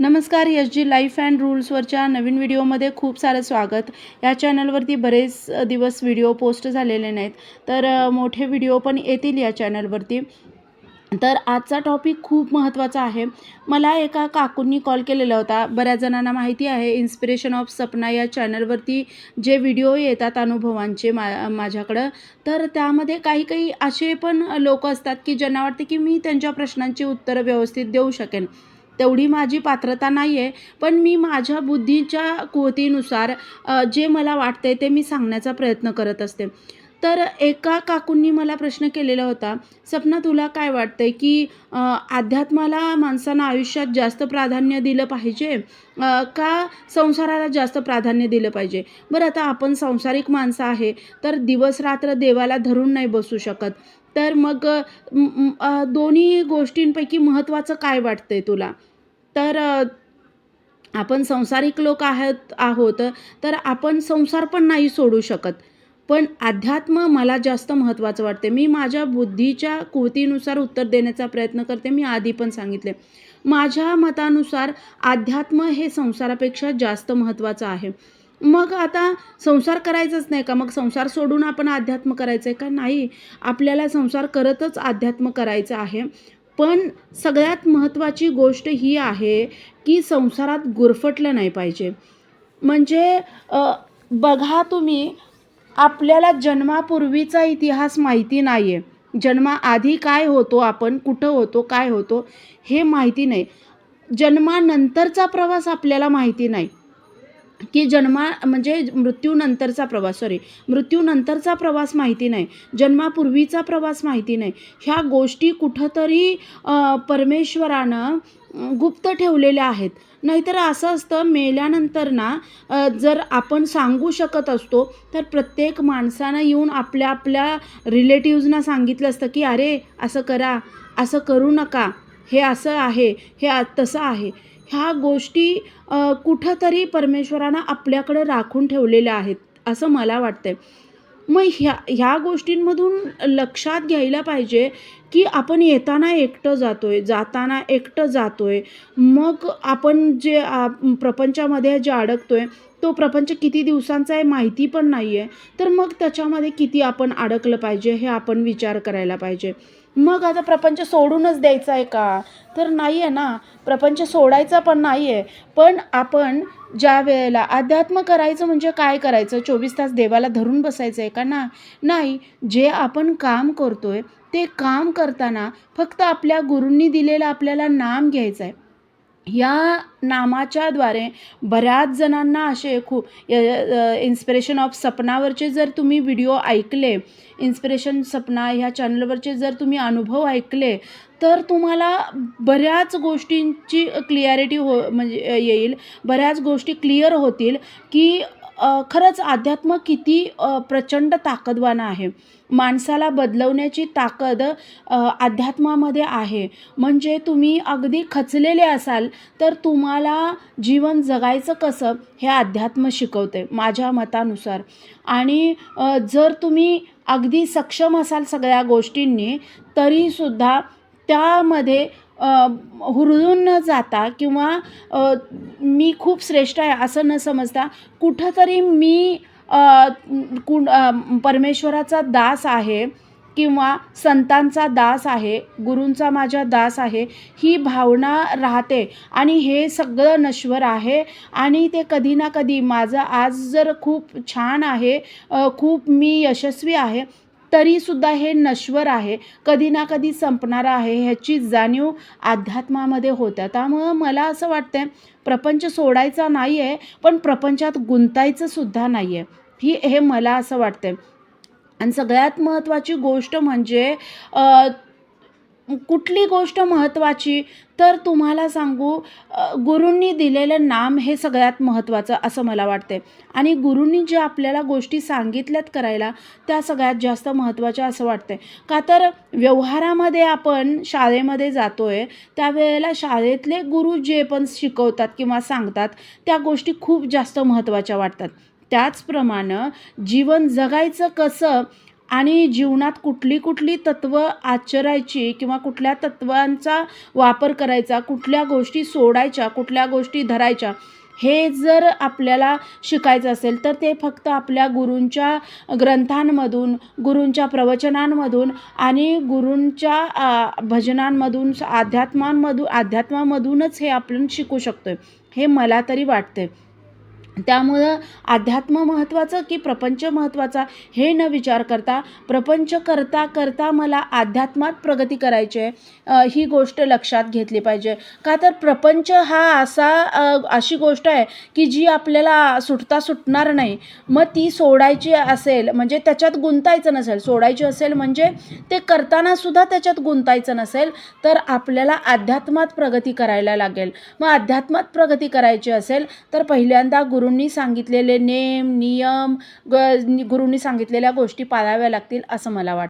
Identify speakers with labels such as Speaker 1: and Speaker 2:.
Speaker 1: नमस्कार S G life and रूल्सवरच्या नवीन व्हिडिओमध्ये खूप सारं स्वागत. या चॅनलवरती बरेच दिवस व्हिडिओ पोस्ट झालेले नाहीत तर मोठे व्हिडिओ पण येतील या चॅनलवरती. तर आजचा टॉपिक खूप महत्त्वाचा आहे. मला एका काकूंनी कॉल केलेला होता. बऱ्याच जणांना माहिती आहे इन्स्पिरेशन ऑफ सपना या चॅनलवरती जे व्हिडिओ येतात अनुभवांचे मा माझ्याकडं. तर त्यामध्ये काही काही असे पण लोक असतात की ज्यांना वाटते की मी त्यांच्या प्रश्नांची उत्तरं व्यवस्थित देऊ शकेन. तेवढी माझी पात्रता नाही आहे पण मी माझ्या बुद्धीच्या कुवतीनुसार जे मला वाटतंय ते मी सांगण्याचा प्रयत्न करत असते. तर एका काकूंनी मला प्रश्न केलेला होता सपना तुला काय वाटतंय की अध्यात्माला माणसानं आयुष्यात जास्त प्राधान्य दिलं पाहिजे? का संसाराला जास्त प्राधान्य दिलं पाहिजे? बरं आता आपण सांसारिक माणसं आहे तर दिवस रात्र देवाला धरून नाही बसू शकत. तर मग दोन्ही गोष्टींपैकी महत्त्वाचं काय वाटतं आहे तुला? तर आपण संसारिक लोक आहात आहोत तर आपण संसार पण नाही सोडू शकत. पण अध्यात्म मला जास्त महत्त्वाचं वाटते मी माझ्या बुद्धीच्या कृतीनुसार उत्तर देण्याचा प्रयत्न करते. मी आधी पण सांगितले. माझ्या मतानुसार अध्यात्म हे संसारापेक्षा जास्त महत्त्वाचं आहे. मग आता संसार करायचंच नाही का? मग संसार सोडून आपण अध्यात्म करायचं आहे का? नाही. आपल्याला संसार करतच अध्यात्म करायचं आहे. पण सगळ्यात महत्त्वाची गोष्ट ही आहे की संसारात गुरफटलं नाही पाहिजे. म्हणजे बघा तुम्ही आपल्याला जन्मापूर्वीचा इतिहास माहिती नाही आहे जन्माआधी काय होतो आपण? कुठं होतो? काय होतो? हे माहिती नाही. जन्मानंतरचा प्रवास आपल्याला माहिती नाही. की जन्मा म्हणजे मृत्यूनंतरचा प्रवास सॉरी मृत्यूनंतरचा प्रवास माहिती नाही. जन्मापूर्वीचा प्रवास माहिती नाही. ह्या गोष्टी कुठंतरी परमेश्वरानं गुप्त ठेवलेल्या आहेत. नाहीतर असं असतं मेल्यानंतर ना जर आपण सांगू शकत असतो तर प्रत्येक माणसानं येऊन आपल्या आपल्या रिलेटिव्जना सांगितलं असतं की अरे असं करा असं करू नका. हे असं आहे हे तसं आहे. ह्या गोष्टी कुठंतरी परमेश्वरानं आपल्याकडं राखून ठेवलेल्या आहेत असं मला वाटतंय. मग ह्या ह्या गोष्टींमधून लक्षात घ्यायला पाहिजे की आपण येताना एकटं जातो आहे जाताना एकटं जातो आहे मग आपण जे प्रपंचामध्ये जे अडकतो आहे तो प्रपंच किती दिवसांचा आहे माहिती पण नाही आहे तर मग त्याच्यामध्ये किती आपण अडकलं पाहिजे हे आपण विचार करायला पाहिजे. मग आता प्रपंच सोडूनच द्यायचा आहे का? तर नाही आहे ना. प्रपंच सोडायचा पण नाही आहे पण आपण ज्या वेळेला अध्यात्म करायचं म्हणजे काय करायचं? चोवीस तास देवाला धरून बसायचं आहे का ना? नाही. जे आपण काम करतो आहे ते काम करताना फक्त आपल्या गुरूंनी दिलेलं आपल्याला नाम घ्यायचं आहे या नामाच्याद्वारे बऱ्याच जणांना असे खूप इन्स्पिरेशन ऑफ सपनावरचे जर तुम्ही व्हिडिओ ऐकले इन्स्पिरेशन सपना ह्या चॅनलवरचे जर तुम्ही अनुभव ऐकले तर तुम्हाला बऱ्याच गोष्टींची क्लिअरिटी हो म्हणजे येईल. बऱ्याच गोष्टी क्लिअर होतील की खरंच अध्यात्म किती प्रचंड ताकदवान आहे. माणसाला बदलवण्याची ताकद अध्यात्मामध्ये आहे. म्हणजे तुम्ही अगदी खचलेले असाल तर तुम्हाला जीवन जगायचं कसं हे अध्यात्म शिकवते माझ्या मतानुसार. आणि जर तुम्ही अगदी सक्षम असाल सगळ्या गोष्टींनी तरीसुद्धा त्यामध्ये हुरळून न जाता किंवा मी खूप श्रेष्ठ आहे असं न समजता कुठंतरी मी अ, कुण परमेश्वराचा दास आहे किंवा संतांचा दास आहे गुरूंचा माझ्या दास आहे ही भावना राहते आणि हे सगळं नश्वर आहे आणि ते कधी ना कधी माझं आज जर खूप छान आहे खूप मी यशस्वी आहे तरीसुद्धा हे नश्वर आहे. कधी ना कधी संपणार आहे ह्याची जाणीव अध्यात्मामध्ये होत्या त्यामुळं मला असं वाटतं प्रपंच सोडायचा नाही आहे पण प्रपंचात गुंतायचं सुद्धा नाही आहे ही हे मला असं वाटतं आणि सगळ्यात महत्त्वाची गोष्ट म्हणजे कुठली गोष्ट महत्त्वाची तर तुम्हाला सांगू गुरूंनी दिलेलं नाम हे सगळ्यात महत्त्वाचं असं मला वाटते आणि गुरूंनी जे आपल्याला गोष्टी सांगितल्यात करायला त्या सगळ्यात जास्त महत्त्वाच्या असं वाटते का तर व्यवहारामध्ये आपण शाळेमध्ये जातो आहे त्यावेळेला शाळेतले गुरु जे पण शिकवतात किंवा सांगतात त्या गोष्टी खूप जास्त महत्त्वाच्या वाटतात. त्याचप्रमाणे जीवन जगायचं कसं आणि जीवनात कुठली कुठली तत्त्व आचरायची किंवा कुठल्या तत्त्वांचा वापर करायचा कुठल्या गोष्टी सोडायच्या कुठल्या गोष्टी धरायच्या हे जर आपल्याला शिकायचं असेल तर ते फक्त आपल्या गुरूंच्या ग्रंथांमधून गुरूंच्या प्रवचनांमधून आणि गुरूंच्या भजनांमधून अध्यात्मांमधून अध्यात्मामधूनच हे आपण शिकू शकतो हे मला तरी वाटते त्यामुळं अध्यात्म महत्त्वाचं की प्रपंच महत्त्वाचा हे न विचार करता प्रपंच करता करता मला अध्यात्मात प्रगती करायची आहे ही गोष्ट लक्षात घेतली पाहिजे. का तर प्रपंच हा असा अशी गोष्ट आहे की जी आपल्याला सुटता सुटणार नाही. मग ती सोडायची असेल म्हणजे त्याच्यात गुंतायचं नसेल. सोडायची असेल म्हणजे ते करताना सुद्धा त्याच्यात गुंतायचं नसेल तर आपल्याला अध्यात्मात प्रगती करायला लागेल. मग अध्यात्मात प्रगती करायची असेल तर पहिल्यांदा गुरूंनी सांगितलेले नेम नियम ग गुरूंनी सांगितलेल्या गोष्टी पाळाव्या लागतील असं मला वाटतं.